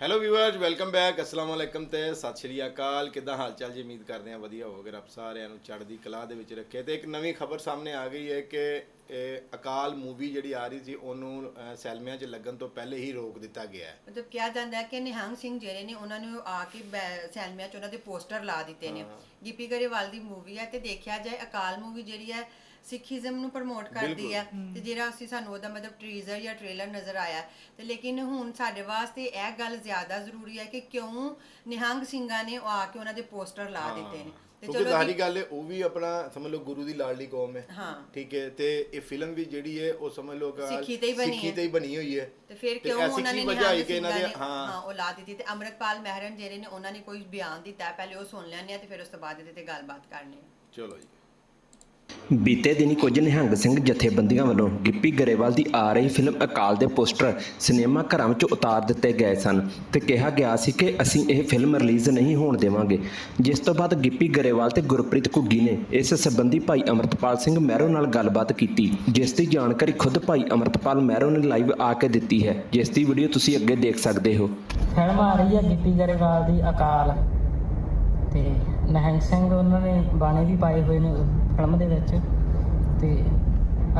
Hello viewers welcome back ਅਸਲਾਮ ਵਾਲੇਕਮ ਤੇ ਸਤਿ ਸ਼੍ਰੀ ਅਕਾਲ। ਕਿਦਾਂ ਹਾਲ ਚਾਲ ਜੀ? ਉਮੀਦ ਕਰਦੇ ਹਾਂ ਵਧੀਆ ਹੋਵੇਗਾ। ਰੱਬ ਸਾਰਿਆਂ ਨੂੰ ਚੜ੍ਹਦੀ ਕਲਾ ਦੇ ਵਿੱਚ ਰੱਖੇ। ਤੇ ਇੱਕ ਨਵੀਂ ਖਬਰ ਸਾਹਮਣੇ ਆ ਗਈ ਹੈ ਕਿ ਅਕਾਲ ਮੂਵੀ ਜਿਹੜੀ ਆ ਰਹੀ ਸੀ ਉਹਨੂੰ ਸੈਲਮਿਆਂ 'ਚ ਲੱਗਣ ਤੋਂ ਪਹਿਲੇ ਹੀ ਰੋਕ ਦਿੱਤਾ ਗਿਆ ਹੈ। ਮਤਲਬ ਕਿਹਾ ਜਾਂਦਾ ਹੈ ਕਿ ਨਿਹੰਗ ਸਿੰਘ ਜਿਹੜੇ ਨੇ ਉਹਨਾਂ ਨੂੰ ਆ ਕੇ ਸੈਲਮੀਆ ਚ ਉਹਨਾਂ ਦੇ ਪੋਸਟਰ ਲਾ ਦਿੱਤੇ ਨੇ। ਗਿੱਪੀ ਗਰੇਵਾਲ ਦੀ ਮੂਵੀ ਹੈ ਤੇ ਦੇਖਿਆ ਜਾਏ ਅਕਾਲ ਮੂਵੀ ਜਿਹੜੀ ਹੈ ਸਿੱਖੀਜ਼ਮ ਨੂੰ ਪ੍ਰਮੋਟ ਕਰਦੀ ਹੈ ਤੇ ਜਿਹੜਾ ਅਸੀਂ ਸਾਨੂੰ ਉਹਦਾ ਮਤਲਬ ਟ੍ਰੀਜ਼ਰ ਜਾਂ ਟ੍ਰੇਲਰ ਨਜ਼ਰ ਆਇਆ ਤੇ ਲੇਕਿਨ ਹੁਣ ਸਾਡੇ ਵਾਸਤੇ ਇਹ ਗੱਲ ਜ਼ਿਆਦਾ ਜ਼ਰੂਰੀ ਹੈ ਕਿ ਕਿਉਂ ਨਿਹੰਗ ਸਿੰਘਾਂ ਨੇ ਉਹ ਆ ਕੇ ਉਹਨਾਂ ਦੇ ਪੋਸਟਰ ਲਾ ਦਿੱਤੇ ਨੇ। ਤੇ ਚਲੋ ਜ਼ਾਹਰੀ ਗੱਲ ਹੈ ਉਹ ਵੀ ਆਪਣਾ ਸਮਝ ਲਓ ਗੁਰੂ ਦੀ ਲਾਡਲੀ ਕੌਮ ਹੈ। ਹਾਂ। ਠੀਕ ਹੈ ਤੇ ਇਹ ਫਿਲਮ ਵੀ ਜਿਹੜੀ ਹੈ ਉਹ ਸਮਝ ਲਓ ਕਿ ਸਿੱਖੀ ਤੇ ਹੀ ਬਣੀ ਸਿੱਖੀ ਹੈ। ਤੇ ਹੀ ਬਣੀ ਹੋਈ ਹੈ। ਤੇ ਫਿਰ ਕਿਉਂ ਉਹਨਾਂ ਨੇ ਨਿਹੰਗ ਹੈ ਕਿ ਇਹਨਾਂ ਸਿੰਘਾਂ ਦੇ ਨੇ ਹਾਂ। ਉਹ ਲਾ ਦਿੱਤੀ ਤੇ ਅਮਰਤਪਾਲ ਮਹਿਰਨ ਜਿਹੜੇ ਨੇ ਉਹਨਾਂ ਨੇ ਕੋਈ ਬਿਆਨ ਦਿੱਤਾ ਹੈ, ਪਹਿਲੇ ਉਹ ਸੁਣ ਲੈਣੇ ਆ ਤੇ ਫਿਰ ਉਸ ਤੋਂ ਬਾਅਦ ਇਹਦੇ ਤੇ ਗੱਲਬਾਤ ਕਰਨੀ ਚਲੋ ਜੀ। ਬੀਤੇ ਦਿਨੀ ਕੁਝ ਨਿਹੰਗ ਸਿੰਘ ਜਥੇਬੰਦੀਆਂ ਵੱਲੋਂ ਗਿੱਪੀ ਗਰੇਵਾਲ ਦੀ ਆ ਰਹੀ ਫਿਲਮ ਅਕਾਲ ਦੇ ਪੋਸਟਰ ਸਿਨੇਮਾ ਘਰਾਂ ਵਿੱਚ ਉਤਾਰ ਦਿੱਤੇ ਗਏ ਸਨ ਤੇ ਕਿਹਾ ਗਿਆ ਸੀ ਕਿ ਅਸੀਂ ਇਹ ਫਿਲਮ ਰਿਲੀਜ਼ ਨਹੀਂ ਹੋਣ ਦੇਵਾਂਗੇ। ਜਿਸ ਤੋਂ ਬਾਅਦ ਗਿੱਪੀ ਗਰੇਵਾਲ ਤੇ ਗੁਰਪ੍ਰੀਤ ਘੁੱਗੀ ਨੇ ਇਸ ਸੰਬੰਧੀ ਭਾਈ ਅਮਰਤਪਾਲ ਸਿੰਘ ਮਹਿਰੋ ਨਾਲ ਗੱਲਬਾਤ ਕੀਤੀ, ਜਿਸ ਦੀ ਜਾਣਕਾਰੀ ਖੁਦ ਭਾਈ ਅਮਰਤਪਾਲ ਮਹਿਰੋ ਨੇ ਲਾਈਵ ਆ ਕੇ ਦਿੱਤੀ ਹੈ। ਜਿਸ ਦੀ ਵੀਡੀਓ ਤੁਸੀਂ ਅੱਗੇ ਦੇਖ ਸਕਦੇ ਹੋ। ਫਿਲਮ ਆ ਰਹੀ ਹੈ ਗਿੱਪੀ ਗਰੇਵਾਲ ਦੀ ਅਕਾਲ। ਤੇ ਨਿਹੰਗ ਸਿੰਘ ਉਹਨਾਂ ਨੇ ਬਾਣੇ ਵੀ ਪਾਏ ਹੋਏ ਨੇ ਫਿਲਮ ਦੇ ਵਿੱਚ। ਤੇ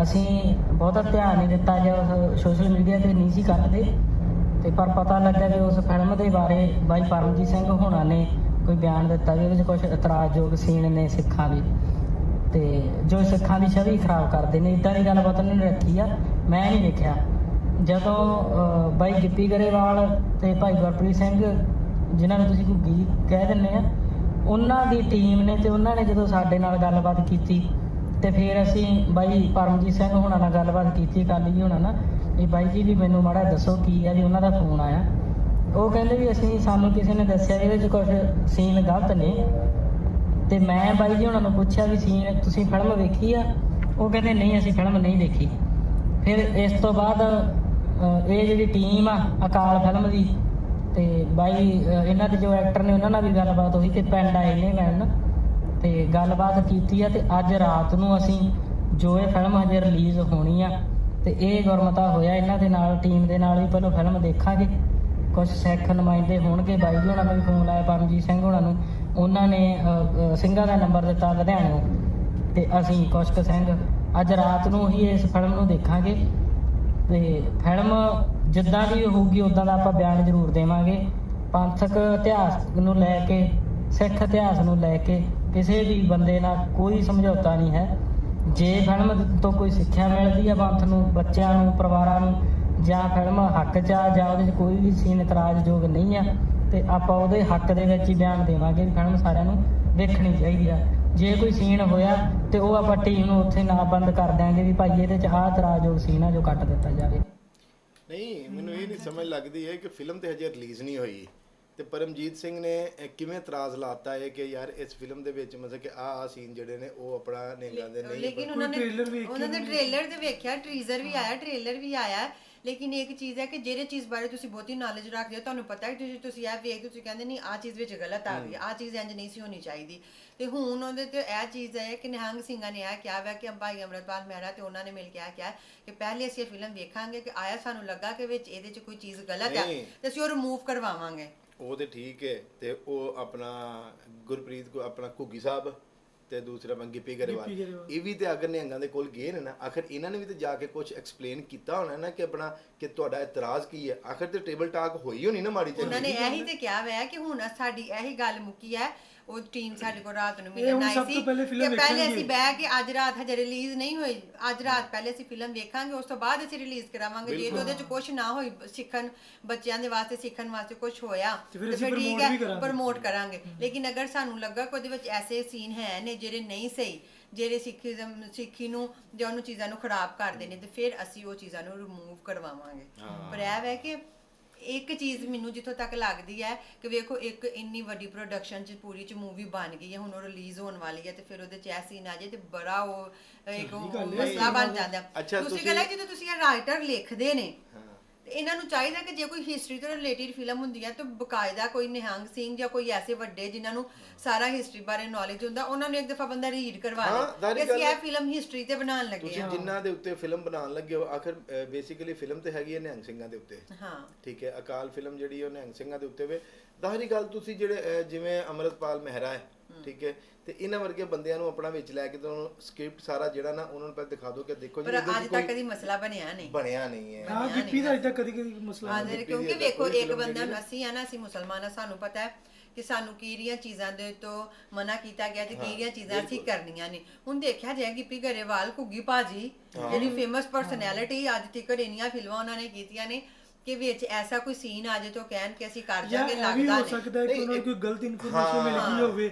ਅਸੀਂ ਬਹੁਤਾ ਧਿਆਨ ਨਹੀਂ ਦਿੱਤਾ ਜਾਂ ਉਸ ਸੋਸ਼ਲ ਮੀਡੀਆ ਤੇ ਨਹੀਂ ਸੀ ਕਰਦੇ ਤੇ ਪਰ ਪਤਾ ਲੱਗਾ ਵੀ ਉਸ ਫਿਲਮ ਦੇ ਬਾਰੇ ਬਾਈ ਪਰਮਜੀਤ ਸਿੰਘ ਹੋਣਾ ਨੇ ਕੋਈ ਬਿਆਨ ਦਿੱਤਾ ਵੀ ਉਹਦੇ ਵਿੱਚ ਕੁਝ ਇਤਰਾਜ਼ਯੋਗ ਸੀਨ ਨੇ ਸਿੱਖਾਂ ਦੇ। ਤੇ ਜੋ ਸਿੱਖਾਂ ਦੀ ਛਵੀ ਖਰਾਬ ਕਰਦੇ ਨੇ ਇਦਾਂ ਦੀ ਗੱਲਬਾਤ ਉਹਨਾਂ ਨੇ ਰੱਖੀ ਆ। ਮੈਂ ਨਹੀਂ ਦੇਖਿਆ ਜਦੋਂ ਬਾਈ ਗਿੱਪੀ ਗਰੇਵਾਲ ਤੇ ਭਾਈ ਗੁਰਪ੍ਰੀਤ ਸਿੰਘ, ਜਿਨ੍ਹਾਂ ਨੂੰ ਤੁਸੀਂ ਘੁੱਗੀ ਕਹਿ ਦਿੰਦੇ ਆ ਉਹਨਾਂ ਦੀ ਟੀਮ ਨੇ ਤੇ ਉਹਨਾਂ ਨੇ ਜਦੋਂ ਸਾਡੇ ਨਾਲ ਗੱਲਬਾਤ ਕੀਤੀ ਤੇ ਫਿਰ ਅਸੀਂ ਬਾਈ ਪਰਮਜੀਤ ਸਿੰਘ ਹੋਣਾ ਨਾਲ ਗੱਲਬਾਤ ਕੀਤੀ ਕੱਲ ਜੀ ਹੋਣਾ ਨਾ ਵੀ ਬਾਈ ਜੀ ਵੀ ਮੈਨੂੰ ਮਾੜਾ ਦੱਸੋ ਕੀ ਆ ਜੀ ਉਹਨਾਂ ਦਾ ਫੋਨ ਆਇਆ। ਉਹ ਕਹਿੰਦੇ ਵੀ ਅਸੀਂ, ਸਾਨੂੰ ਕਿਸੇ ਨੇ ਦੱਸਿਆ ਇਹਦੇ ਵਿੱਚ ਕੁਝ ਸੀਨ ਗਲਤ ਨੇ। ਤੇ ਮੈਂ ਬਾਈ ਜੀ ਉਹਨਾਂ ਨੂੰ ਪੁੱਛਿਆ ਵੀ ਸੀਨ ਤੁਸੀਂ ਫਿਲਮ ਵੇਖੀ ਆ? ਉਹ ਕਹਿੰਦੇ ਨਹੀਂ, ਅਸੀਂ ਫਿਲਮ ਨਹੀਂ ਦੇਖੀ। ਫਿਰ ਇਸ ਤੋਂ ਬਾਅਦ ਇਹ ਜਿਹੜੀ ਟੀਮ ਆ ਅਕਾਲ ਫਿਲਮ ਦੀ ਤੇ ਬਾਈ ਇਹਨਾਂ ਦੇ ਜੋ ਐਕਟਰ ਨੇ ਉਹਨਾਂ ਨਾਲ ਵੀ ਗੱਲਬਾਤ ਹੋਈ ਤੇ ਪਿੰਡ ਆਏ ਨੇ ਮਿਲਣ। ਤੇ ਗੱਲਬਾਤ ਕੀਤੀ ਆ ਤੇ ਅੱਜ ਰਾਤ ਨੂੰ ਅਸੀਂ ਜੋ ਇਹ ਫਿਲਮ ਹਜੇ ਰਿਲੀਜ਼ ਹੋਣੀ ਆ ਤੇ ਇਹ ਗੁਰਮਤਾ ਹੋਇਆ ਇਹਨਾਂ ਦੇ ਨਾਲ ਟੀਮ ਦੇ ਨਾਲ ਵੀ ਪਹਿਲਾਂ ਫਿਲਮ ਦੇਖਾਂਗੇ। ਕੁਝ ਸਿੱਖ ਨੁਮਾਇੰਦੇ ਹੋਣਗੇ, ਬਾਈ ਜੀ ਉਹਨਾਂ ਨੂੰ ਵੀ ਫੋਨ ਆਇਆ ਪਰਮਜੀਤ ਸਿੰਘ ਉਹਨਾਂ ਨੂੰ। ਉਹਨਾਂ ਨੇ ਸਿੰਘਾਂ ਦਾ ਨੰਬਰ ਦਿੱਤਾ ਲੁਧਿਆਣੇ ਤੇ। ਅਸੀਂ ਕੁਸ਼ਕ ਸਿੰਘ, ਅੱਜ ਰਾਤ ਨੂੰ ਹੀ ਇਸ ਫਿਲਮ ਨੂੰ ਦੇਖਾਂਗੇ। ਤੇ ਫਿਲਮ ਜਿੱਦਾਂ ਦੀ ਹੋਊਗੀ ਉਦਾਂ ਦਾ ਆਪਾਂ ਬਿਆਨ ਜ਼ਰੂਰ ਦੇਵਾਂਗੇ। ਪੰਥਕ ਇਤਿਹਾਸ ਨੂੰ ਲੈ ਕੇ, ਸਿੱਖ ਇਤਿਹਾਸ ਨੂੰ ਲੈ ਕੇ ਕਿਸੇ ਵੀ ਬੰਦੇ ਨਾਲ ਕੋਈ ਸਮਝੌਤਾ ਨਹੀਂ ਹੈ। ਜੇ ਫਿਲਮ ਤੋਂ ਕੋਈ ਸਿੱਖਿਆ ਮਿਲਦੀ ਹੈ ਪੰਥ ਨੂੰ, ਬੱਚਿਆਂ ਨੂੰ, ਪਰਿਵਾਰਾਂ ਨੂੰ, ਜਾਂ ਫਿਲਮ ਹੱਕ 'ਚ ਆ, ਜਾਂ ਉਹਦੇ 'ਚ ਕੋਈ ਵੀ ਸੀਨ ਇਤਰਾਜ਼ਯੋਗ ਨਹੀਂ ਆ, ਤੇ ਆਪਾਂ ਉਹਦੇ ਹੱਕ ਦੇ ਵਿੱਚ ਹੀ ਬਿਆਨ ਦੇਵਾਂਗੇ ਫਿਲਮ ਸਾਰਿਆਂ ਨੂੰ ਦੇਖਣੀ ਚਾਹੀਦੀ ਆ। ਜੇ ਕੋਈ ਸੀਨ ਹੋਇਆ ਤੇ ਉਹ ਆਪਾਂ ਟੀਮ ਨੂੰ ਉੱਥੇ ਨਾ ਬੰਦ ਕਰ ਦਿਆਂਗੇ ਵੀ ਭਾਈ ਇਹਦੇ 'ਚ ਆਹ ਇਤਰਾਜ਼ਯੋਗ ਸੀਨ ਆ ਜੋ ਕੱਟ ਦਿੱਤਾ ਜਾਵੇ। ਨਹੀਂ ਮੈਨੂੰ ਇਹ ਨਹੀਂ ਸਮਝ ਲੱਗਦੀ ਹੈ ਕਿ ਫਿਲਮ ਤੇ ਹਜੇ ਰਿਲੀਜ਼ ਨਹੀਂ ਹੋਈ। ਤੇ ਪਰਮਜੀਤ ਸਿੰਘ ਨੇ ਕਿਵੇਂ ਇਤਰਾਜ਼ ਲਾਤਾ ਹੈ ਕਿ ਯਾਰ ਇਸ ਫਿਲਮ ਦੇ ਵਿੱਚ ਮਤਲਬ ਕਿ ਆਹ ਆਹ ਸੀਨ ਜਿਹੜੇ ਨੇ ਉਹ ਆਪਣਾ ਨਿਹੰਗਾਂ ਦੇ ਨਹੀਂ ਲੇਕਿਨ ਉਹਨਾਂ ਨੇ ਉਹਨਾਂ ਦੇ ਟ੍ਰੇਲਰ ਤੇ ਵੇਖਿਆ ਟ੍ਰੀਜ਼ਰ ਵੀ ਆਇਆ ਟ੍ਰੇਲਰ ਵੀ ਆਇਆ। ਲੇਕਿਨ ਇੱਕ ਚੀਜ਼ ਹੈ ਕਿ ਜਿਹੜੇ ਚੀਜ਼ ਬਾਰੇ ਤੁਸੀਂ ਬਹੁਤੀ ਨੌਲੇਜ ਰੱਖਦੇ ਹੋ ਤੁਹਾਨੂੰ ਪਤਾ ਹੈ ਕਿ ਤੁਸੀਂ ਤੁਸੀਂ ਇਹ ਵੇਖ ਤੁਸੀਂ ਕਹਿੰਦੇ ਨਹੀਂ ਆ ਚੀਜ਼ ਵਿੱਚ ਗਲਤ ਆ ਗਈ ਆ ਚੀਜ਼ ਇੰਜ ਨਹੀਂ ਸੀ ਹੋਣੀ ਚਾਹੀਦੀ। ਤੇ ਹੁਣ ਉਹਦੇ ਤੇ ਇਹ ਚੀਜ਼ ਹੈ ਕਿ ਨਿਹੰਗ ਸਿੰਘਾਂ ਨੇ ਇਹ ਕਿਹਾ ਵਾ ਕਿ ਭਾਈ ਅਮਰਪਾਲ ਮਹਿਰਾ ਤੇ ਉਹਨਾਂ ਨੇ ਮਿਲ ਕੇ ਇਹ ਕਿਹਾ ਕਿ ਪਹਿਲੇ ਅਸੀਂ ਇਹ ਫਿਲਮ ਵੇਖਾਂਗੇ ਕਿ ਆਇਆ ਸਾਨੂੰ ਲੱਗਾ ਕਿ ਵਿੱਚ ਇਹਦੇ 'ਚ ਕੋਈ ਚੀਜ਼ ਗਲਤ ਨਹੀਂ। ਤੇ ਅਸੀਂ ਉਹ ਰਿਮੂਵ ਕਰਵਾਵਾਂਗੇ। ਉਹ ਤੇ ਠੀਕ ਹੈ ਤੇ ਉਹ ਆਪਣਾ ਗੁਰਪ੍ਰੀਤ ਕੋ ਆਪਣਾ ਘੁੱਗੀ ਸਾਹਿਬ ਤੇ ਦੂਸਰਾ ਮੈਂ ਗਿੱਪੀ ਗਰੇਵਾਲ ਇਹ ਵੀ ਤੇ ਅਗਰ ਨਿਹੰਗਾਂ ਦੇ ਕੋਲ ਗਏ ਨੇ ਨਾ ਆਖਰ ਇਹਨਾਂ ਨੇ ਵੀ ਤੇ ਜਾ ਕੇ ਕੁਝ ਐਕਸਪਲੇਨ ਕੀਤਾ ਹੋਣਾ ਨਾ ਕਿ ਆਪਣਾ ਕਿ ਤੁਹਾਡਾ ਇਤਰਾਜ਼ ਕੀ ਹੈ? ਆਖਰ ਤੇ ਟੇਬਲ ਟਾਕ ਹੋਈ ਹੋਣੀ ਨਾ ਮਾੜੀ ਉਹਨਾਂ ਨੇ ਚੰਗੀ ਇਹੀ ਤੇ ਕਿਹਾ ਹੋਇਆ ਕਿ ਹੁਣ ਸਾਡੀ ਇਹੀ ਗੱਲ ਮੁੱਕੀ ਹੈ ਉਹ ਟੀਮ ਸਾਡੇ ਕੋਲ ਰਾਤ ਨੂੰ ਮਿਲਣ ਆਈ ਸੀ ਕਿ ਪਹਿਲੇ ਅਸੀਂ ਬਹਿ ਕੇ ਅੱਜ ਰਾਤ ਹਜੇ ਰਿਲੀਜ਼ ਨਹੀਂ ਹੋਈ। ਅੱਜ ਰਾਤ ਪਹਿਲੇ ਅਸੀਂ ਫਿਲਮ ਵੇਖਾਂਗੇ ਉਸ ਤੋਂ ਬਾਅਦ ਅਸੀਂ ਰਿਲੀਜ਼ ਕਰਾਵਾਂਗੇ। ਜੇ ਉਹਦੇ ਚ ਕੁਝ ਨਾ ਹੋਈ ਸਿੱਖਣ ਬੱਚਿਆਂ ਦੇ ਵਾਸਤੇ ਸਿੱਖਣ ਵਾਸਤੇ ਕੁਝ ਹੋਇਆ ਤੇ ਫਿਰ ਠੀਕ ਹੈ ਪ੍ਰਮੋਟ ਕਰਾਂਗੇ। ਲੇਕਿਨ ਅਗਰ ਸਾਨੂੰ ਲੱਗਾ ਕਿ ਉਹਦੇ ਵਿੱਚ ਐਸੇ ਸੀਨ ਹੈ ਨੇ ਜਿਹੜੇ ਨਹੀਂ ਸਹੀ ਜਿਹੜੇ ਸਿੱਖੀਜ਼ਮ ਸਿੱਖੀ ਨੂੰ ਜਾਂ ਉਹਨੂੰ ਚੀਜ਼ਾਂ ਨੂੰ ਖਰਾਬ ਕਰਦੇ ਨੇ ਤੇ ਫਿਰ ਅਸੀਂ ਉਹ ਚੀਜ਼ਾਂ ਨੂੰ ਰਿਮੂਵ ਕਰਵਾਵਾਂਗੇ। ਪਰ ਇਹ ਹੈ ਕਿ ਇੱਕ ਚੀਜ਼ ਮੈਨੂੰ ਜਿੱਥੋਂ ਤੱਕ ਲੱਗਦੀ ਹੈ ਕਿ ਵੇਖੋ ਇੱਕ ਇੰਨੀ ਵੱਡੀ ਪ੍ਰੋਡਕਸ਼ਨ ਚ ਪੂਰੀ ਚ ਮੂਵੀ ਬਣ ਗਈ ਹੈ ਹੁਣ ਉਹ ਰਿਲੀਜ਼ ਹੋਣ ਵਾਲੀ ਹੈ ਤੇ ਫਿਰ ਉਹਦੇ ਚ ਐ ਸੀਨ ਆ ਜੇ ਤੇ ਬੜਾ ਉਹ ਇੱਕ ਮਸਲਾ ਬਣ ਜਾਂਦਾ। ਅੱਛਾ, ਤੁਸੀਂ ਤੁਸੀਂ- ਗੱਲ ਹੈ ਜਦੋਂ ਤੁਸੀਂ ਇਹ ਰਾਈਟਰ ਲਿਖਦੇ ਨੇ ਤੇ ਇਹਨਾਂ ਨੂੰ ਚਾਹੀਦਾ ਕਿ ਜੇ ਕੋਈ ਹਿਸਟਰੀ ਤੋਂ ਰਿਲੇਟਡ ਫਿਲਮ ਹੁੰਦੀ ਹੈ ਤਾਂ ਬਕਾਇਦਾ ਕੋਈ ਨਿਹੰਗ ਸਿੰਘ ਜਾਂ ਕੋਈ ਐਸੇ ਵੱਡੇ ਜਿਨ੍ਹਾਂ ਨੂੰ ਸਾਰਾ ਹਿਸਟਰੀ ਬਾਰੇ ਨੌਲੇਜ ਹੁੰਦਾ ਉਹਨਾਂ ਨੂੰ ਇੱਕ ਦਫਾ ਬੰਦਾ ਰੀਡ ਕਰਵਾ ਹਾਂ, ਲੇ ਕਿ ਅਸੀਂ ਗੱਲ ਹੈ। ਇਹ ਫਿਲਮ ਹਿਸਟਰੀ ਤੇ ਬਣਾਉਣ ਲੱਗੇ ਤੁਸੀਂ ਜਿਨ੍ਹਾਂ ਦੇ ਉੱਤੇ ਫਿਲਮ ਬਣਾਉਣ ਲੱਗੇ ਹੋ ਆਖਰ ਬੇਸਿਕਲੀ ਫਿਲਮ ਤੇ ਹੈਗੀ ਹੈ ਨਿਹੰਗ ਸਿੰਘਾਂ ਦੇ ਉੱਤੇ। ਹਾਂ। ਠੀਕ ਹੈ ਅਕਾਲ ਫਿਲਮ ਜਿਹੜੀ ਉਹ ਨਿਹੰਗ ਸਿੰਘਾਂ ਦੇ ਉੱਤੇ ਵੇ। ਦਾਹਰੀ ਗੱਲ ਤੁਸੀਂ ਜਿਹੜੇ ਜਿਵੇਂ ਅਮਰਤਪਾਲ ਮਹਿਰਾ ਹੈ ਠੀਕ ਹੈ ਤੇ ਇਹਨਾਂ ਵਰਗੇ ਬੰਦਿਆਂ ਨੂੰ ਆਪਣਾ ਵਿੱਚ ਲੈ ਕੇ ਤੇ ਉਹਨੂੰ ਸਕ੍ਰਿਪਟ ਸਾਰਾ ਜਿਹੜਾ ਨਾ ਉਹਨਾਂ ਨੂੰ ਪਹਿਲਾਂ ਦਿਖਾ ਦਿਓ ਕਿ ਦੇਖੋ ਜੀ ਪਰ ਅੱਜ ਤੱਕ ਕਦੀ ਮਸਲਾ ਬਣਿਆ ਨਹੀਂ। ਬਣਿਆ ਨਹੀਂ ਹੈ। ਹਾਂ ਗਿੱਪੀ ਦਾ ਅਜੇ ਤੱਕ ਕਦੀ ਕਦੀ ਮਸਲਾ ਹਾਂ ਕਿਉਂਕਿ ਵੇਖੋ ਇੱਕ ਬੰਦਾ ਅਸੀਂ ਆ ਨਾ ਅਸੀਂ ਮੁਸਲਮਾਨ ਆ ਸਾਨੂੰ ਪਤਾ ਹੈ ਕਿ ਸਾਨੂੰ ਕਿਹੜੀਆਂ ਚੀਜ਼ਾਂ ਦੇ ਤੋਂ ਮਨਾ ਕੀਤਾ ਗਿਆ ਤੇ ਕਿਹੜੀਆਂ ਚੀਜ਼ਾਂ ਅਸੀਂ ਕਰਨੀਆਂ ਨੇ ਹੁਣ ਦੇਖਿਆ ਜਾਏ ਗਿੱਪੀ ਗਰੇਵਾਲ ਘੁੱਗੀ ਭਾਜੀ ਜਿਹੜੀ ਫੇਮਸ ਪਰਸਨੈਲਿਟੀ ਅੱਜ ਤੱਕ ਇੰਨੀਆਂ ਫਿਲਮਾਂ ਉਹਨਾਂ ਨੇ ਕੀਤੀਆਂ ਨੇ ਕਿ ਵਿੱਚ ਐਸਾ ਕੋਈ ਸੀਨ ਆ ਜੇ ਤੋਂ ਕਹਿਣ ਕਿ ਅਸੀਂ ਕਰ ਜਾਂ ਜਾਗੇ ਇਹ ਵੀ ਲੱਗਦਾ ਹੋ ਨਹੀਂ। ਸਕਦਾ ਹੈ ਕਿ ਉਹਨਾਂ ਨੂੰ ਕੋਈ ਗਲਤ ਇਨਫੋਰਮੇਸ਼ਨ ਮਿਲ ਗਈ ਹੋਵੇ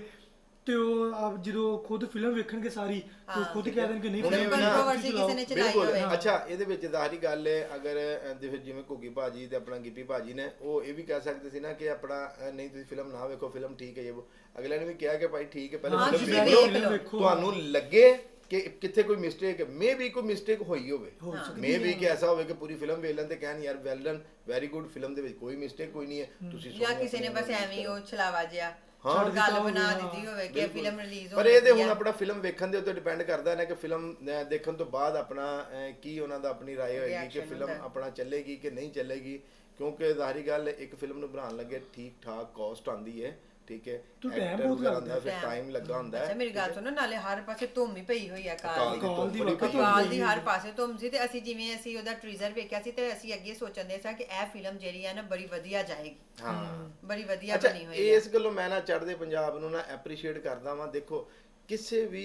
ਤੇ ਉਹ ਆਪ ਜਦੋਂ ਖੁਦ ਫਿਲਮ ਵੇਖਣਗੇ ਸਾਰੀ ਤੇ ਉਹ ਖੁਦ ਕਹਿ ਦੇਣ ਕਿ ਨਹੀਂ ਹੁਣੇ ਫਿਲਮ ਵੀ ਨਾ- ਕੰਟਰੋਵਰਸੀ ਕਿਸੇ ਨੇ ਚਲਾਈ ਬਿਲਕੁਲ। ਹੋਵੇ। ਅੱਛਾ ਇਹਦੇ ਵਿੱਚ ਜ਼ਾਹਰੀ ਗੱਲ ਹੈ ਅਗਰ ਅਹ, ਦੇ ਫਿਰ ਜਿਵੇਂ ਘੁੱਗੀ ਭਾਜੀ ਤੇ ਆਪਣਾ ਗਿੱਪੀ ਭਾਜੀ ਨੇ ਉਹ ਇਹ ਵੀ ਕਹਿ ਸਕਦੇ ਸੀ ਨਾ ਕਿ ਆਪਣਾ ਅਹ, ਨਹੀਂ ਤੁਸੀਂ ਫਿਲਮ ਨਾ ਵੇਖੋ ਫਿਲਮ ਠੀਕ ਹੈ ਇਹ ਉਹ। ਅਗਲੇ ਨੇ ਵੀ ਕਿਹਾ ਕਿ ਭਾਈ ਠੀਕ ਹੈ ਪਹਿਲਾਂ ਹਾਂ, ਫਿਲਮ ਤੁਸੀਂ ਵੇਖ ਵੇਖ ਲਓ। ਲਓ। ਤੁਹਾਨੂੰ ਲੱਗੇ ਕਿ ਕਿੱਥੇ ਕੋਈ ਮਿਸਟੇਕ ਹੈ ਮੇ ਵੀ ਕੋਈ ਮਿਸਟੇਕ ਹੋਈ ਹੋਵੇ ਮੇ ਵੀ ਕਿ ਐਸਾ ਹੋਵੇ ਕਿ ਪੂਰੀ ਫਿਲਮ ਵੇਖ ਲੈਣ ਤੇ ਕਹਿਣ ਯਾਰ well done very good film ਦੇ ਵਿੱਚ ਕੋਈ ਮਿਸਟੇਕ ਕੋਈ ਨਹੀਂ ਹੈ ਤੁਸੀਂ ਜਾਂ ਸੋਹਣੇ ਕਿਸੇ ਨੇ ਆਪਣੇ ਬਸ ਐਵੇਂ ਹੀ ਉਹ ਛਲਾਵਾ ਜਿਆ ਹਾਂ, ਹਾਂ ਗੱਲ ਦਿੱਤਾ ਬਣਾ ਹੋਵੇ, ਦਿੱਤੀ ਹੋਵੇ ਕਿ ਫਿਲਮ ਰਿਲੀਜ਼ ਪਰ ਇਹ ਤੇ ਹੁਣ ਆਪਣਾ ਫਿਲਮ ਵੇਖਣ ਦੇ ਉੱਤੇ ਡਿਪੈਂਡ ਕਰਦਾ ਹੈ ਨਾ ਕਿ ਫਿਲਮ ਅਹ, ਦੇਖਣ ਤੋਂ ਬਾਅਦ ਆਪਣਾ ਅਹ, ਕੀ ਉਹਨਾਂ ਦਾ ਆਪਣੀ رائے ਹੋਏਗੀ ਕਿ Reaction ਫਿਲਮ ਹੁੰਦਾ ਹੈ। ਆਪਣਾ ਚੱਲੇਗੀ ਕਿ ਨਹੀਂ ਚੱਲੇਗੀ ਕਿਉਂਕਿ ਜ਼ਾਹਰੀ ਗੱਲ ਹੈ, ਇੱਕ ਫਿਲਮ ਨੂੰ ਬਣਾਉਣ ਲੱਗੇ ਠੀਕ ਠਾਕ ਕਾਸਟ ਆਂਦੀ ਹੈ ਠੀਕ ਹੈ? ਤੂੰ Actor ਬਹੁਤ ਲੱਗਦਾ। ਫਿਰ ਟਾਈਮ ਲੱਗਾ ਹੁੰਦਾ ਅੱਛਾ ਹੈ ਮੇਰੀ ਗੱਲ ਸੁਣੋ ਨਾਲੇ ਹਰ ਪਾਸੇ ਧੁੰਮ ਹੀ ਪਈ ਹੋਈ ਆ ਕਾਰ ਅਕਾਲ ਦੀ ਕਾਲ ਦੀ ਹਰ ਪਾਸੇ ਧੁੰਮ ਸੀ ਤੇ ਅਸੀਂ ਜਿਵੇਂ ਅਸੀਂ ਉਹਦਾ ਟ੍ਰੀਜ਼ਰ ਵੇਖਿਆ ਸੀ ਤੇ ਅਸੀਂ ਅੱਗੇ ਸੋਚਦੇ ਸਾਂ ਕਿ ਇਹ ਫਿਲਮ ਜਿਹੜੀ ਹੈ ਨਾ ਬੜੀ ਵਧੀਆ ਜਾਏਗੀ। ਹਾਂ। ਬੜੀ ਵਧੀਆ ਅੱਛਾ ਬਣੀ ਹੋਈ ਹੈ। ਇਸ ਗੱਲੋਂ ਮੈਂ ਨਾ ਚੜ੍ਹਦੇ ਪੰਜਾਬ ਨੂੰ ਨਾ ਐਪਰੀਸ਼ੀਏਟ ਕਰਦਾ ਵਾਂ। ਦੇਖੋ ਕਿਸੇ ਵੀ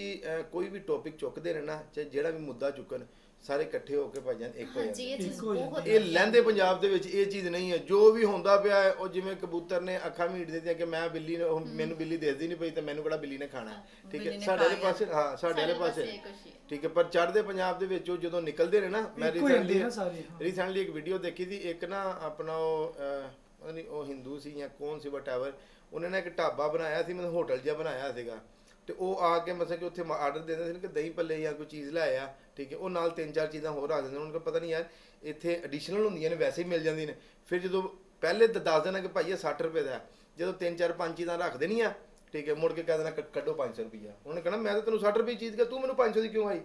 ਕੋਈ ਵੀ ਟੌਪਿਕ ਚੁੱਕਦੇ ਨਾ ਚਾਹੇ ਜਿਹੜਾ ਵੀ ਮੁੱਦਾ ਚੁੱਕਣ ਸਾਰੇ ਇਕੱਠੇ ਹੋ ਕੇ ਭਾਜਣ ਇੱਕ ਹੋ ਹਾਂਜੀ ਜਾਂਦੇ ਇਹ ਚੀਜ਼ ਇੱਕੋ ਹੀ ਬਹੁਤ ਇਹ ਲਹਿੰਦੇ ਪੰਜਾਬ ਦੇ ਵਿੱਚ ਇਹ ਚੀਜ਼ ਨਹੀਂ ਹੈ ਜੋ ਵੀ ਹੁੰਦਾ ਪਿਆ ਹੈ ਉਹ ਜਿਵੇਂ ਕਬੂਤਰ ਨੇ ਅੱਖਾਂ ਮੀਟ ਦਿੱਤੀਆਂ ਕਿ ਮੈਂ ਬਿੱਲੀ ਨੇ ਮੈਨੂੰ ਬਿੱਲੀ ਦੇਖਦੀ ਨਹੀਂ ਪਈ ਤੇ ਮੈਨੂੰ ਕਿਹੜਾ ਬਿੱਲੀ ਨੇ ਖਾਣਾ ਹੈ। ਠੀਕ ਬਿੱਲੀ ਹੈ ਨੇ ਸਾਡੇ ਵਾਲੇ ਖਾ। ਪਾਸੇ ਹਾਂ ਸਾਡੇ ਵਾਲੇ ਪਾਸੇ ਪਾਸੇ ਕੁਛ ਹੀ ਹੈ। ਠੀਕ ਹੈ ਪਰ ਚੜ੍ਹਦੇ ਪੰਜਾਬ ਦੇ ਵਿੱਚ ਉਹ ਜਦੋਂ ਨਿਕਲਦੇ ਨੇ ਨਾ ਮੈਂ ਇੱਕੋ ਹੀ ਹੁੰਦੇ ਰੀਸੈਂਟਲੀ ਨਾ ਸਾਰੇ, ਹਾਂ। ਰੀਸੈਂਟਲੀ ਇੱਕ ਵੀਡੀਓ ਦੇਖੀ ਸੀ ਇੱਕ ਨਾ ਆਪਣਾ ਉਹ ਅਹ, ਪਤਾ ਨਹੀਂ ਉਹ ਹਿੰਦੂ ਸੀ ਜਾਂ ਕੌਣ ਸੀ ਵਟਐਵਰ ਉਹਨੇ ਨਾ ਇੱਕ ਢਾਬਾ ਬਣਾਇਆ ਸੀ ਮਤਲਬ ਹੋਟਲ ਜਿਹਾ ਬਣਾਇਆ ਸੀਗਾ ਤੇ ਉਹ ਆ ਕੇ ਮਤਲਬ ਕਿ ਉੱਥੇ ਆਰਡਰ ਦਿੰਦੇ ਸੀ ਕਿ ਦਹੀਂ ਭੱਲੇ ਜਾਂ ਕੋਈ ਚੀਜ਼ ਲੈ ਆ ਠੀਕ ਹੈ ਉਹ ਨਾਲ ਤਿੰਨ ਚਾਰ ਚੀਜ਼ਾਂ ਹੋਰ ਆ ਜਾਂਦੀਆਂ ਉਹਨਾਂ ਨੂੰ ਪਤਾ ਨਹੀਂ ਯਾਰ ਇੱਥੇ ਐਡੀਸ਼ਨਲ ਹੁੰਦੀਆਂ ਨੇ ਵੈਸੇ ਹੀ ਮਿਲ ਜਾਂਦੀਆਂ ਨੇ। ਫਿਰ ਜਦੋਂ ਪਹਿਲੇ ਤਾਂ ਦੱਸ ਦੇਣਾ ਕਿ ਭਾਈ ਇਹ 60 ਰੁਪਏ ਦਾ। ਜਦੋਂ ਤਿੰਨ ਚਾਰ ਪੰਜ ਚੀਜ਼ਾਂ ਰੱਖ ਦੇਣੀਆਂ ਠੀਕ ਹੈ ਮੁੜ ਕੇ ਕਹਿ ਦੇਣਾ ਕੱਢੋ 500 ਰੁਪਈਆ। ਉਹਨੇ ਕਹਿਣਾ ਮੈਂ ਤਾਂ ਤੈਨੂੰ 60 ਰੁਪਏ ਦੀ ਚੀਜ਼ ਕਿ ਤੂੰ ਮੈਨੂੰ 500 ਦੀ ਕਿਉਂ ਆਈ?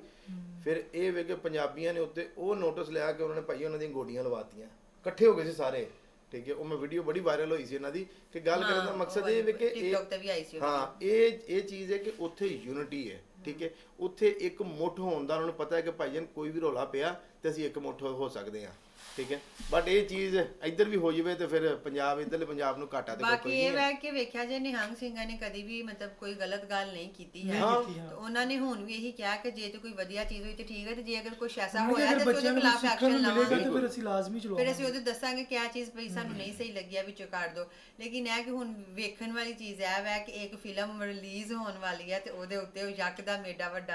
ਫਿਰ ਇਹ ਵੇ ਕਿ ਪੰਜਾਬੀਆਂ ਨੇ ਉੱਤੇ ਉਹ ਨੋਟਿਸ ਲਿਆ ਕਿ ਉਹਨਾਂ ਨੇ ਭਾਈ ਉਹਨਾਂ ਦੀਆਂ ਗੋਡੀਆਂ ਲਵਾਤੀਆਂ ਇਕੱਠੇ ਹੋ ਗਏ ਸੀ ਸਾਰੇ। ਠੀਕ ਹੈ ਉਹ ਮੈਂ ਵੀਡੀਓ ਬੜੀ ਵਾਇਰਲ ਹੋਈ ਸੀ ਇਹਨਾਂ ਦੀ ਕਿ ਗੱਲ ਕਰਨ ਦਾ ਮਕਸਦ ਇਹ ਵੇ ਕਿ ਇਹ TikTok ਤੇ ਵੀ ਆਈ ਸੀ ਉਹ ਹਾਂ ਇਹ ਇਹ ਚੀਜ਼ ਹੈ ਕਿ ਉੱਥੇ ਯੂਨਿਟੀ ਹੈ ਠੀਕ ਹੈ। ਉੱਥੇ ਇੱਕ ਮੁੱਠ ਹੋਣ ਦਾ ਉਹਨਾਂ ਨੂੰ ਪਤਾ ਹੈ ਕਿ ਭਾਈਜਨ ਕੋਈ ਵੀ ਰੋਲਾ ਪਿਆ ਤੇ ਅਸੀਂ ਇੱਕ ਮੁੱਠ ਹੋ ਸਕਦੇ ਹਾਂ ਠੀਕ ਹੈ? ਬਟ ਇਹ ਚੀਜ਼ ਇੱਧਰ ਵੀ ਹੋ ਜਾਵੇ ਤੇ ਫਿਰ ਪੰਜਾਬ ਇੱਧਰਲੇ ਪੰਜਾਬ ਨੂੰ ਘਾਟਾ ਤੇ ਕੋਈ ਬਾਕੀ ਨਹੀਂ ਇਹ ਹੈ। ਵੈ ਕਿ ਵੇਖਿਆ ਜੇ ਨਿਹੰਗ ਸਿੰਘਾਂ ਨੇ ਕਦੀ ਵੀ ਮਤਲਬ ਕੋਈ ਗਲਤ ਗੱਲ ਨਹੀਂ ਕੀਤੀ ਹੈ। ਨਹੀਂ ਕੀਤੀ, ਹਾਂ। ਤੇ ਉਹਨਾਂ ਨੇ ਹੁਣ ਵੀ ਇਹੀ ਕਿਹਾ ਕਿ ਜੇ ਤੇ ਕੋਈ ਵਧੀਆ ਚੀਜ਼ ਹੋਈ ਤੇ ਠੀਕ ਹੈ ਤੇ ਜੇ ਅਗਰ ਕੁਝ ਐਸਾ ਹੋਇਆ ਤਾਂ ਉਹਦੇ ਖਿਲਾਫ ਐਕਸ਼ਨ ਲਵਾਂਗੇ ਤੇ ਫਿਰ ਅਸੀਂ ਲਾਜ਼ਮੀ ਫਿਰ ਚਲਾਵਾਂਗੇ ਅਸੀਂ ਉਹਦੇ ਦੱਸਾਂਗੇ ਕਿ ਆ ਚੀਜ਼ ਭਈ ਸਾਨੂੰ ਨਹੀਂ ਸਹੀ ਲੱਗਿਆ ਵਿੱਚੋਂ ਕਰ ਦੋ। ਲੇਕਿਨ ਇਹ ਕਿ ਹੁਣ ਵੇਖਣ ਵਾਲੀ ਚੀਜ਼ ਇਹ ਵੈ ਕਿ ਇੱਕ ਫਿਲਮ ਰਿਲੀਜ਼ ਹੋਣ ਵਾਲੀ ਹੈ ਤੇ ਉਹਦੇ ਉੱਤੇ ਉਹ ਯਕਦਮ ਏਡਾ ਵੱਡਾ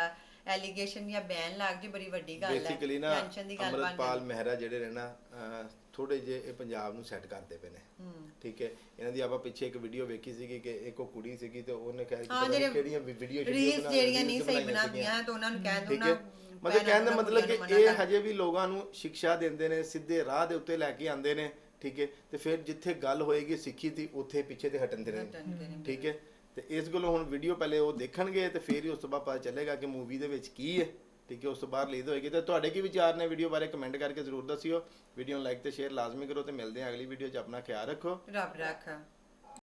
ਐਲੀਗੇਸ਼ਨ ਜਾਂ ਬੈਨ ਲੱਗ ਜੇ ਬੜੀ ਵੱਡੀ ਗੱਲ ਹੈ। ਬੇਸਿਕਲੀ ਨਾ ਟੈਨਸ਼ਨ ਦੀ ਗੱਲ ਗਈ ਮਹਿਰਾ ਜਿਹੜੇ ਨਾ ਥੋੜੇ ਜੇ ਇਹ ਪੰਜਾਬ ਨੂੰ ਸੈੱਟ ਕਰਦੇ ਪਏ ਨੇ। ਠੀਕ ਹੈ? ਇਹਨਾਂ ਦੀ ਆਪਾਂ ਪਿੱਛੇ ਇੱਕ ਵੀਡੀਓ ਵੇਖੀ ਸੀਗੀ ਕਿ ਇੱਕ ਉਹ ਕੁੜੀ ਸੀਗੀ ਤੇ ਉਹਨੇ ਕਿਹਾ ਕਿ ਕਿਹੜੀਆਂ ਵੀਡੀਓ ਜਿਹੜੀਆਂ ਨਹੀਂ ਸਹੀ ਬਣਾਦੀਆਂ ਤਾਂ ਉਹਨਾਂ ਨੂੰ ਕਹਿ ਦੋ ਨਾ ਮਤਲਬ ਕਹਿਣ ਦਾ ਮਤਲਬ ਕਿ ਇਹ। ਹਜੇ ਵੀ ਲੋਕਾਂ ਨੂੰ ਸਿੱਖਿਆ ਦਿੰਦੇ ਨੇ ਸਿੱਧੇ ਰਾਹ ਦੇ ਉੱਤੇ ਲੈ ਕੇ ਆਉਂਦੇ ਨੇ ਠੀਕ ਹੈ? ਤੇ ਫਿਰ ਜਿੱਥੇ ਗੱਲ ਹੋਏਗੀ ਸਿੱਖੀ ਦੀ ਉੱਥੇ ਪਿੱਛੇ ਤੇ ਹਟਣ ਦੇ ਹਟਣ ਦੇ ਨੇ ਠੀਕ ਹੈ? ਤੇ ਇਸ ਗੱਲੋਂ ਹੁਣ ਵੀਡੀਓ ਪਹਿਲੇ ਉਹ ਦੇਖਣਗੇ ਤੇ ਫਿਰ ਹੀ ਉਸ ਤੋਂ ਬਾਅਦ ਪਤਾ ਚੱਲੇਗਾ ਕਿ ਮੂਵੀ ਦੇ ਵਿੱਚ ਕੀ ਹੈ। ਠੀਕ ਹੈ, ਉਸ ਤੋਂ ਬਾਅਦ ਲੀਡ ਹੋਏਗੀ। ਤੇ ਤੁਹਾਡੇ ਕੀ ਵਿਚਾਰ ਨੇ ਵੀਡੀਓ ਬਾਰੇ ਕਮੈਂਟ ਕਰਕੇ ਜ਼ਰੂਰ ਦੱਸਿਓ। ਵੀਡੀਓ ਨੂੰ ਲਾਈਕ ਤੇ ਸ਼ੇਅਰ ਲਾਜ਼ਮੀ ਕਰੋ ਤੇ ਮਿਲਦੇ ਹਾਂ ਅਗਲੀ ਵੀਡੀਓ 'ਚ। ਆਪਣਾ ਖਿਆਲ ਰੱਖੋ। ਰੱਬ ਰੱਖਾ।